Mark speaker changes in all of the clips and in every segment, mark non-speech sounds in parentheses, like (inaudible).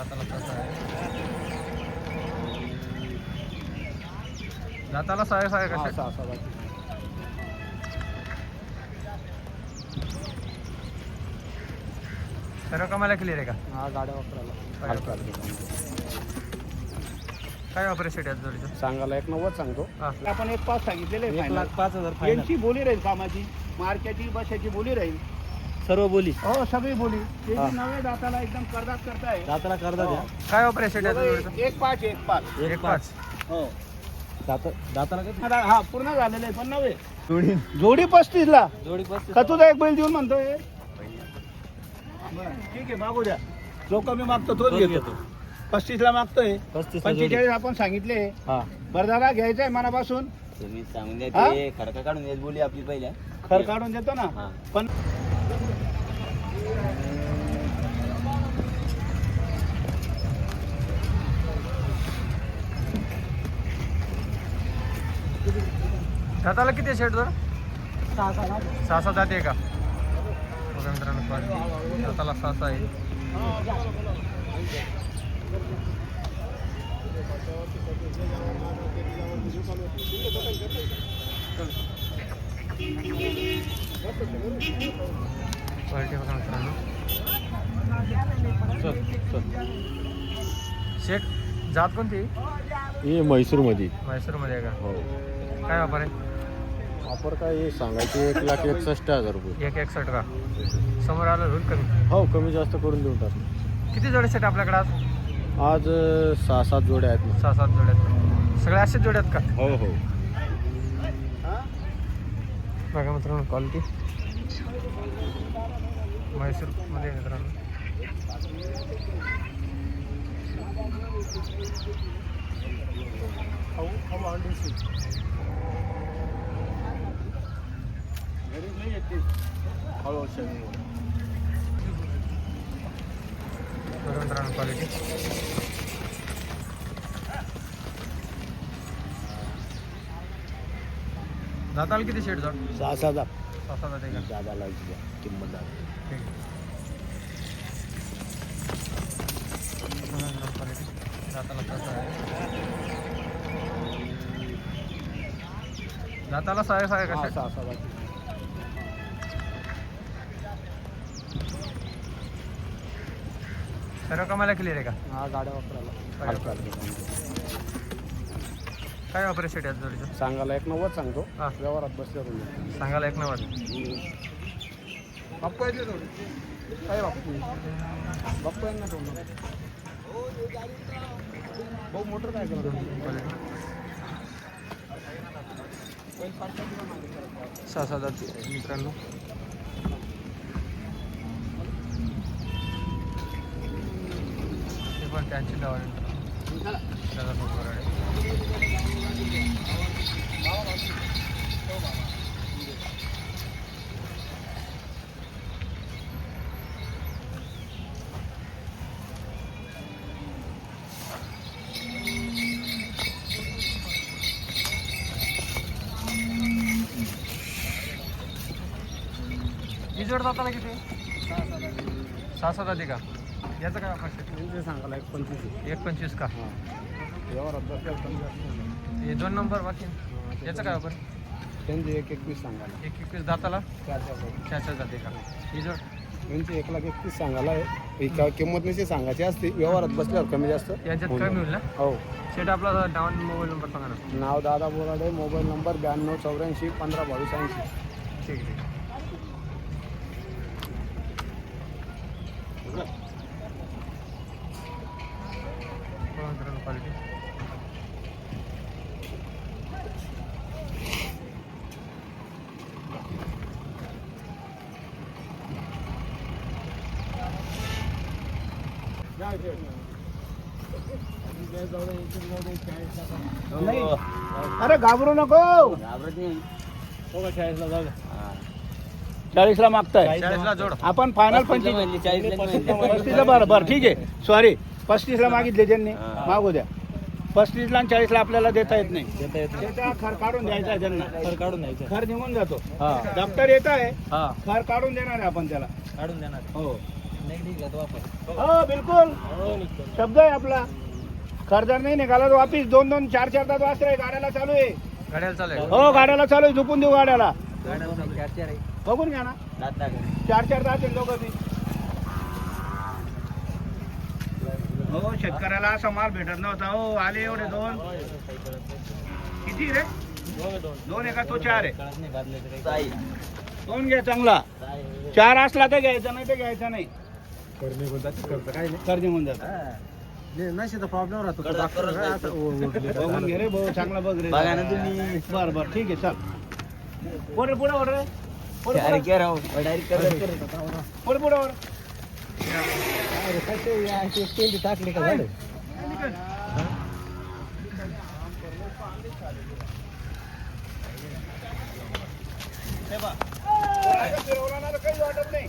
Speaker 1: दाताला कसा आहे. कशा?
Speaker 2: सहा सहा बाकी.
Speaker 1: सर्व कामाला क्लिअर आहे का?
Speaker 2: हा गाड्या वापरायला.
Speaker 1: काय ऑपरेशन आहे जोडीचं?
Speaker 2: सांगायला एक नव्वद सांगतो.
Speaker 3: आपण एक पाच सांगितलेले
Speaker 2: एक. लाख पाच हजार
Speaker 3: यांची बोली राहील कामाची मार्केटची बसाची बोली राहील.
Speaker 2: सर्व बोली.
Speaker 3: हो सगळी बोली. ते
Speaker 2: हा.
Speaker 3: जी दाताला एकदम करदात करताय.
Speaker 2: दाताला करदा द्या
Speaker 1: काय ऑपरेशन आहे जोडीचं?
Speaker 3: एक पाच एक पाच.
Speaker 1: एक पाच.
Speaker 3: हो.
Speaker 2: दात दाताला किती
Speaker 3: आता हा पूर्ण झालेले आहे, पण नवे.
Speaker 2: जोडी.
Speaker 3: जोडी पस्तीस ला
Speaker 2: जोडी पस्तीस.
Speaker 3: का तुझा एक बैल देऊन म्हणतोय. बरं, ठीक आहे मागू द्या. जो कमी मागतो तोच घेतो.
Speaker 2: घेतो.
Speaker 3: पस्तीस ला मागतोय.
Speaker 2: पस्तीस जोडी.
Speaker 3: पंचेचाळीस आपण सांगितले.
Speaker 2: हा.
Speaker 3: बरं दादा घ्यायचंय मनापासून.
Speaker 4: तुम्ही सांगून द्या
Speaker 3: हा?
Speaker 4: ते खडका काढून बोली आपली पहिल्या.
Speaker 3: खर काढून देतो ना.
Speaker 4: हा.
Speaker 3: पण
Speaker 1: दाताला किती शेट जोड
Speaker 2: सहा सहा
Speaker 1: जाते का? बघा मित्रांनो quality. दाताला सहा सहा आहे. क्वालिटी बघा मित्रांनो. शेट जात कोणती?
Speaker 2: हे म्हैसूरमध्ये
Speaker 1: म्हैसूरमध्ये आहे
Speaker 2: हो.
Speaker 1: का काय वापर आहे?
Speaker 2: ऑफर काय सांगायचे एक लाख (laughs) एकसष्ट हजार रुपये.
Speaker 1: एक एकसठ का? समोर आलं होईल कमी.
Speaker 2: हो कमी जास्त करून देऊन टाक.
Speaker 1: किती जोडे सेट आपल्याकडे आज?
Speaker 2: आज अं, सहा सात जोड्या आहेत ना.
Speaker 1: सहा सात जोड्यात सगळ्या असेच जोड्यात का?
Speaker 2: हो हो.
Speaker 1: बघा मित्रांनो क्वालिटी म्हैसूरमध्ये मित्रांनो. बघा मित्रांनो क्वालिटी दाताला किती शेड जोड
Speaker 2: सहा सहा हजार
Speaker 1: सहा सात जाते का?
Speaker 2: जादा लावायची किंमत जादा
Speaker 1: ठीक क्वालिटी दाताला कसं आहे. दाताला सहाय सहाय
Speaker 2: हा,
Speaker 1: कशा
Speaker 2: सहा सहा
Speaker 1: सर्व कामाला क्लिअर आहे का?
Speaker 2: हा गाड्या वापरायला.
Speaker 1: काय ऑपरेशन आहे जोडीचं?
Speaker 2: सांगायला एक नव्वद सांगतो.
Speaker 1: हा.
Speaker 2: व्यवहारात बसल्या तुम्ही
Speaker 1: सांगायला एक नव्वद.
Speaker 2: बाप्पा येते थोडी काय बाप्पू बाप्पा यांना ठेवणार भाऊ मोटर काय करतो
Speaker 1: सहा सात मित्रांनो. त्यांची नाव जोड जाताना किती? सहा सात आधी का? याचं काय ऑफर
Speaker 2: सांगायला एक पंचवीस.
Speaker 1: एक पंचवीस का?
Speaker 2: हा. होणार.
Speaker 1: हे दोन नंबर बाकी. याचं काय ऑफर
Speaker 2: त्यांचे एक एकवीस सांगायला.
Speaker 1: एक एकवीस दाताला?
Speaker 2: चार चार जाती.
Speaker 1: चार चार जाते का? ही जोड.
Speaker 2: यांचे एक लाख एकतीस सांगायला आहे. ही का किंमत नसे सांगायची असते. व्यवहारात बसल्यावर कमी जास्त.
Speaker 1: यांच्यात कमी. होईल ना?
Speaker 2: हो.
Speaker 1: शेट आपला डाऊन मोबाईल नंबर सांगा ना.
Speaker 2: नाव दादा बोराडे मोबाईल नंबर ब्याण्णव चौऱ्याऐंशी पंधरा बावीस ऐंशी.
Speaker 1: ठीक आहे ठीक आहे बघा मित्रांनो क्वालिटी
Speaker 3: नाही. अरे घाबरू नको.
Speaker 4: घाबरत नाही हा.
Speaker 3: चाळीस ला मागताय.
Speaker 1: चाळीसला जोड.
Speaker 3: आपण फायनल पंचवीस
Speaker 4: म्हणली, चाळीसला नाही म्हणली.
Speaker 3: पस्तीसला बरं बरं ठीक आहे. सॉरी पस्तीसला मागितले त्यांनी
Speaker 4: हा.
Speaker 3: मागू द्या. पस्तीसला आणि चाळीसला आपल्याला देता येत नाही. खर काढून द्यायचा आहे त्यांना.
Speaker 2: तर काढून द्यायचं
Speaker 3: खर निघून जातो.
Speaker 2: हा.
Speaker 3: दप्तर येत आहे.
Speaker 2: हा.
Speaker 3: खर काढून देणार आहे आपण त्याला.
Speaker 2: काढून देणार
Speaker 3: हो. हो बिलकुल. शब्द आहे आपला. खर्च नाही निघाला तो वापिस दोन दोन चार चार तास वाजता आहे गाड्याला चालू आहे.
Speaker 1: गाड्याला चालू आहे.
Speaker 3: हो गाड्याला चालू आहे. झोपून देऊ गाड्याला. बघून घ्या ना. चार चार तास आहे दोघं बी. हो शेतकऱ्याला असा माल भेटत नव्हता. हो आले एवढे दोन. किती रे? दोन एका तो चार आहे. दोन घ्या चांगला. चार असला तर घ्यायचा नाही तर घ्यायचा नाही. कर्ज होऊन जात
Speaker 2: नशीचा प्रॉब्लेम राहतो.
Speaker 4: कडक करत नाही.
Speaker 3: बघून घे रे भाऊ चांगला बघ रे.
Speaker 4: बघा ना तुम्ही.
Speaker 3: बर बर ठीक आहे चल. पुढे पुढे वर रे पुढे.
Speaker 4: अरे
Speaker 3: पुढे
Speaker 4: क्या
Speaker 3: पुढे पुढे वर
Speaker 2: टाकली का झालं
Speaker 3: हे बघ. फिरवला ना तर काही वाटत नाही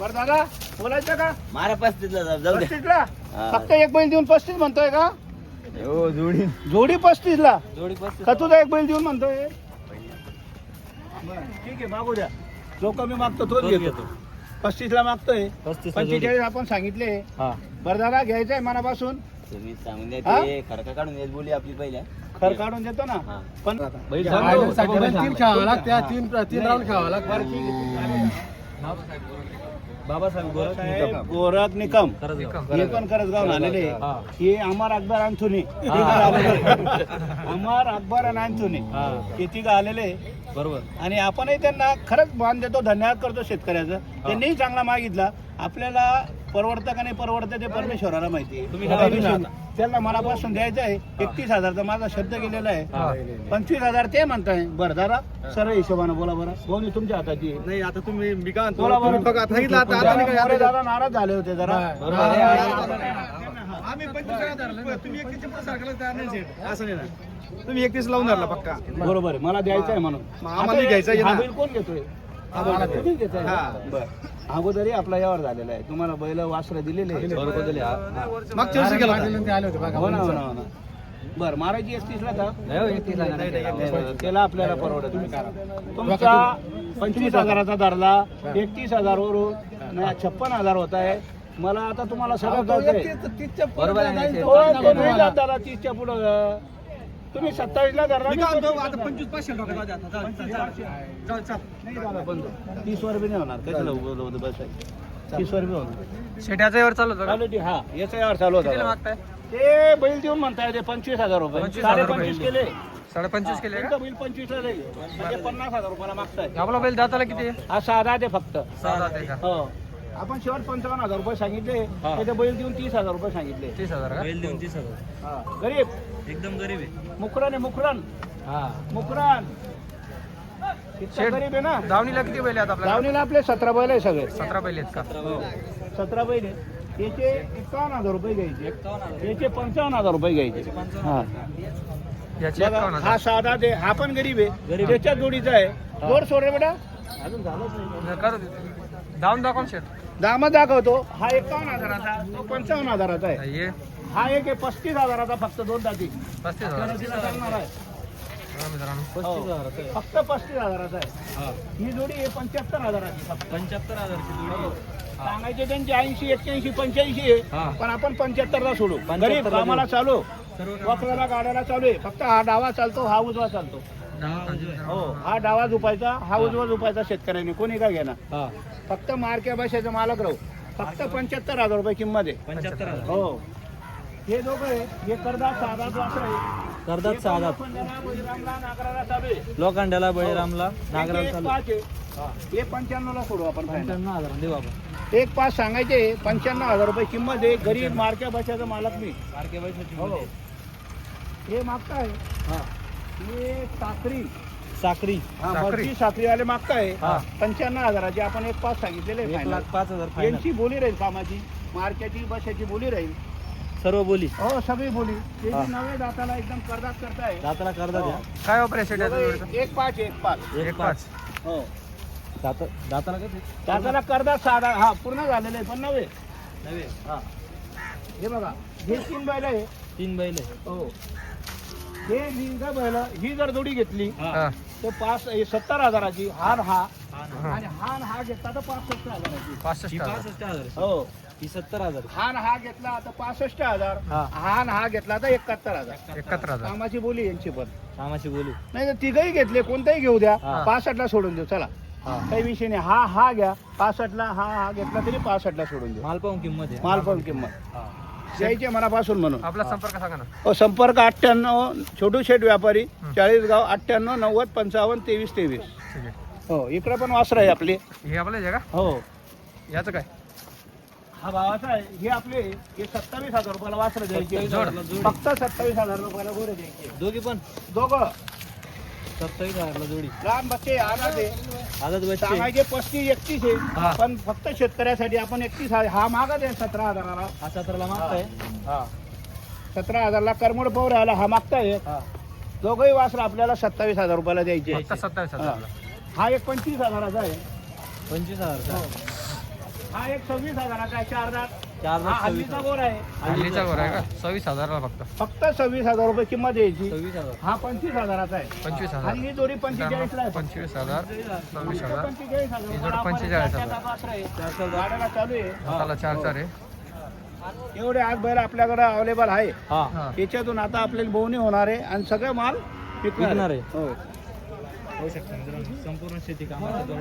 Speaker 3: बरं दादा बोलायचं का?
Speaker 4: मारा पस्तीसला जाऊ
Speaker 3: पस्तीसला
Speaker 4: हा.
Speaker 3: फक्त एक बैल देऊन पस्तीस म्हणतोय का?
Speaker 4: हो जोडी.
Speaker 3: जोडी पस्तीस ला?
Speaker 4: जोडी पस्तीस.
Speaker 3: तुझा एक बैल देऊन म्हणतोय. बरं, ठीक आहे मागू द्या. जो कमी मागतो तोच घेतो. पस्तीस ला मागतोय. पंचेचाळीस आपण सांगितले. बरं दादा घ्यायचंय मनापासून?
Speaker 4: तुम्ही द्या
Speaker 3: हा?
Speaker 4: ते काढून द्या बोली आपली पहिल्या.
Speaker 3: खर काढून देतो ना.
Speaker 4: हा.
Speaker 3: पण
Speaker 4: बैल
Speaker 2: तीन खेळावं लागत्या तीन तीन राऊंड खेळावं लागतं
Speaker 4: बाबासाहेब
Speaker 3: साहेब गोरख निकम हे पण आलेले हे. अमर अकबर अंथुनी अमर अकबर आणि अंथुनी हे. तिघं आलेले
Speaker 4: बरोबर.
Speaker 3: आणि आपणही त्यांना खरंच मान देतो धन्यवाद करतो शेतकऱ्याचं. त्यांनीही चांगला मागितला. आपल्याला परवडतं का नाही परवडतं ते परमेश्वराला माहिती आहे. त्यांना मनापासून द्यायचं आहे. एकतीस हजारचा माझा शब्द गेलेला आहे. पंचवीस हजार ते म्हणताय. बरं दादा सरळ हिशोबानं बोला बरं. बोलणी तुमच्या हाताची.
Speaker 2: नाही आता तुम्ही मी काय म्हणतो,
Speaker 3: बोला बरं. दादा नाराज झाले होते जरा.
Speaker 2: आम्ही पंचवीस धरलं तुम्ही एकतीसच्या पुढे सरकारला तयार नाही सेठ. असं नाही ना. तुम्ही एकतीस लावून धरला पक्का.
Speaker 3: बरोबर आहे. मला द्यायचं आहे म्हणून.
Speaker 2: आम्हाला घ्यायचं आहे
Speaker 3: हा कोण घेतोय?
Speaker 2: हा.
Speaker 3: अगोदरही आपला यावर झालेला आहे. तुम्हाला बैल वासरं दिलेले आहे.
Speaker 2: मागच्या वर्षी गेला
Speaker 3: हो ना हो ना हो ना. बरं मारायची एकतीसला का? बरं, त्याला आपल्याला परवडत नाही. तुमचा पंचवीस हजाराचा धरला. एकतीस हजार वरून नाही, छप्पन हजार होत आहे. मला आता तुम्हाला सगळं कळतंय.
Speaker 4: बरोबर आहे ना,
Speaker 3: हो, तो नाही जात दादा तीसच्या पुढं. तुम्ही सत्तावीसला धरला.
Speaker 2: पंचवीस पाचशे.
Speaker 3: तीस वर बी नाही होणार. कशाला उभं बसायचं तीस वर बी होणार.
Speaker 1: शेट्याचा यावर चालू होतं
Speaker 3: ती- हा. याचा यावर चालू होता. ते बैल देऊन म्हणताय ते पंचवीस हजार रुपये.
Speaker 1: 25,000
Speaker 3: साडे
Speaker 1: रुपये.
Speaker 3: पंचवीस केले.
Speaker 1: साडे पंचवीस केले
Speaker 3: बैल पंचवीसला जाईल. म्हणजे पन्नास हजार रुपयाला मागताय.
Speaker 1: आपला बैल दाताला किती?
Speaker 3: हा साधा ते फक्त.
Speaker 1: सहा का?
Speaker 3: हो. आपण शेवट पंचावन्न हजार रुपये सांगितले. ते बैल देऊन तीस हजार रुपये सांगितले.
Speaker 1: तीस हजार का?
Speaker 3: हा. गरीब.
Speaker 4: एकदम गरीब आहे.
Speaker 3: मुकरण आहे मुकरण इतका
Speaker 1: शेठ.
Speaker 3: गरीब आहे ना?
Speaker 1: दावणीला किती बैल आहेत आपल्याला
Speaker 3: लावणीला आपले सतरा बैल आहे सगळे.
Speaker 1: सतरा बैल आहेत का?
Speaker 3: सतरा बैल आहे याचे एकावन्न हजार रुपये घ्यायचे. याचे पंचावन्न हजार रुपये घ्यायचे. हा.
Speaker 1: याची
Speaker 3: बघा,
Speaker 1: एकावन्न
Speaker 3: हा
Speaker 1: हजार.
Speaker 3: साधा ते हा पण गरीब आहे. त्याच्या जोडीचा आहे. जोड सोड रे बेटा. अजून झालंच नाही.
Speaker 1: करू दे. दाखव शेट
Speaker 3: दामच दाखवतो. हा एकावन्न हजाराचा तो पंचावन्न हजाराचा आहे. हा एक आहे पस्तीस हजाराचा फक्त दोन दाती
Speaker 1: पस्तीस हजार
Speaker 3: तिला चालणार आहे.
Speaker 1: बघा मित्रांनो
Speaker 3: हो. फक्त पस्तीस हजाराचा आहे. ही. जोडी आहे पंच्याहत्तर हजाराची फक्त.
Speaker 4: पंच्याहत्तर हजारची
Speaker 3: सांगायचे त्यांचे ऐंशी एक्क्याऐंशी पंच्याऐंशी आहे. पण आपण पंच्याहत्तरला सोडू. गरीब कामाला चालू. वक्राला गाड्याला चालू आहे. फक्त हा डावा चालतो हा उजवा चालतो. हो. हा डावा झुपायचा हा उजवा झुपायचा शेतकऱ्याने. कोणी का घेणार? फक्त मार्क्या भाषेचा मालक राहू. फक्त पंच्याहत्तर हजार रुपये किंमत आहे.
Speaker 4: पंच्याहत्तर हजार.
Speaker 3: हो. हे दोघं आहे हे करदात साधात वासर आहे
Speaker 4: करदात साधात.
Speaker 3: लोखंडाला, बळीरामला, नागराला. हे पंच्याण्णवला सोडू आपण final.
Speaker 4: हजार देऊ आपण
Speaker 3: एक पाच सांगायचे पंच्याण्णव हजार रुपये किंमत आहे. गरीब मार्क्या भाषेचा मालक मी.
Speaker 4: सारखे पैशाची
Speaker 3: हो. हे मागताय. हे. साखरी.
Speaker 4: साखरी.
Speaker 3: हा,
Speaker 1: साखरी.
Speaker 3: साखरीवाले मागताय.
Speaker 4: हा.
Speaker 3: पंच्याण्णव हजाराचे आपण एक पाच सांगितलेले
Speaker 4: पाच हजार
Speaker 3: यांची बोली राहील कामाची. मार्केटची बशाची बोली राहील.
Speaker 4: सर्व बोली.
Speaker 3: हो सगळी बोली. ते
Speaker 4: हा.
Speaker 3: जी नवे दाताला एकदम करदात करताय.
Speaker 4: दाताला करदा द्या
Speaker 1: काय आहे शेट्याचा जोडीचा
Speaker 3: एक पाच एक पाच.
Speaker 1: एक पाच.
Speaker 3: हो.
Speaker 4: दात दाताला किती
Speaker 3: दाताला करदात साधा हा पूर्ण झालेले आहे, पण नवे.
Speaker 4: नवे
Speaker 3: हा. हे बघा हे तीन बैल आहे.
Speaker 4: तीन बैल आहे.
Speaker 3: हो. हे लिंग बैल ही जर जोडी घेतली
Speaker 1: हा.
Speaker 3: तो पाच हे सत्तर हजाराची हार हा.
Speaker 1: हा.
Speaker 3: आणि हान हा घेतला तर पासष्ट हजाराची.
Speaker 1: पासष्ट
Speaker 4: ही
Speaker 1: हजार.
Speaker 4: पासष्ट हजार
Speaker 3: हो.
Speaker 4: ही सत्तर हजार.
Speaker 3: हान हा घेतला तर पासष्ट हजार.
Speaker 4: हा.
Speaker 3: हान हा घेतला तर एकाहत्तर हजार.
Speaker 1: एकाहत्तर हजार.
Speaker 3: कामाची बोली यांची पण.
Speaker 4: कामाशी बोलू.
Speaker 3: नाही तर तिघही घेतले कोणताही घेऊ द्या.
Speaker 4: हा.
Speaker 3: पासष्टला सोडून देऊ चला.
Speaker 4: हा.
Speaker 3: काही विषय नाही. हा हा घ्या. पासष्टला हा हा घेतला तरी पासष्टला सोडून देऊ.
Speaker 4: माल पाहून किंमत आहे.
Speaker 3: माल पण किंमत.
Speaker 4: हा.
Speaker 3: द्यायचे मनापासून म्हणून.
Speaker 1: आपला संपर्क सांगा ना.
Speaker 3: हो, संपर्क अठ्ठ्याण्णव छोटू शेठ व्यापारी
Speaker 1: हं.
Speaker 3: चाळीसगाव अठ्ठ्याण्णव नव्वद पंचावन्न तेवीस तेवीस.
Speaker 1: ठीक
Speaker 3: हो इकडे पण वासर आहे आपले.
Speaker 1: हे आपलं आहे का?
Speaker 3: हो.
Speaker 1: याचं काय?
Speaker 3: हा भावाचा आहे हे आपले हे सत्तावीस हजार रुपयाला वासर द्यायचे. फक्त सत्तावीस हजार रुपयाला गोरे द्यायचे.
Speaker 4: दोघी पण?
Speaker 3: दोघं.
Speaker 4: सत्तावीस हजारला जोडी.
Speaker 3: लहान बच्चे आला ते
Speaker 4: आदत बच्चे
Speaker 3: सांगायचे पस्तीस एकतीस
Speaker 1: हा.
Speaker 3: आहे पण फक्त शेतकऱ्यासाठी आपण एकतीस आहे हा मागत आहे सतरा हजाराला.
Speaker 4: हा सतराला मागताय?
Speaker 3: हा. सतरा हजारला करमोड पवर आला हा मागताय.
Speaker 4: हा.
Speaker 3: दोघंही वासर आपल्याला सत्तावीस हजार रुपयाला द्यायचे.
Speaker 1: फक्त सत्तावीस हजार
Speaker 3: हा एक पंचवीस हजाराचा आहे.
Speaker 4: पंचवीस हजार
Speaker 3: हा एक सव्वीस हजाराचा आहे चार दात
Speaker 4: चार
Speaker 3: हा
Speaker 4: लाख सव्वीस
Speaker 3: हल्लीचा गोर आहे.
Speaker 1: हल्लीचा वर आहे का? सव्वीस हजारला फक्त.
Speaker 3: फक्त सव्वीस हजार रुपये किंमत द्यायची
Speaker 4: सव्वीस हजार.
Speaker 3: हा पंचवीस हजाराचा आहे.
Speaker 1: पंचवीस हजार.
Speaker 3: आणि ही जोडी पंचेचाळीसला आहे.
Speaker 1: पंचवीस हजार सव्वीस हजार.
Speaker 3: पंचेचाळीस हजार.
Speaker 1: ही जोडी पंचेचाळीस हजार.
Speaker 3: चालू आहे.
Speaker 1: चार चार आहे.
Speaker 3: एवढे आज बैल आपल्याकडे अवेलेबल आहे.
Speaker 4: हा.
Speaker 1: हा.
Speaker 3: याच्यातून आता आपल्याला बोवणी होणार आहे आणि सगळं माल
Speaker 4: विकणार आहे.
Speaker 3: हो.
Speaker 4: होऊ शकतं मित्रांनो. संपूर्ण शेती जोड्या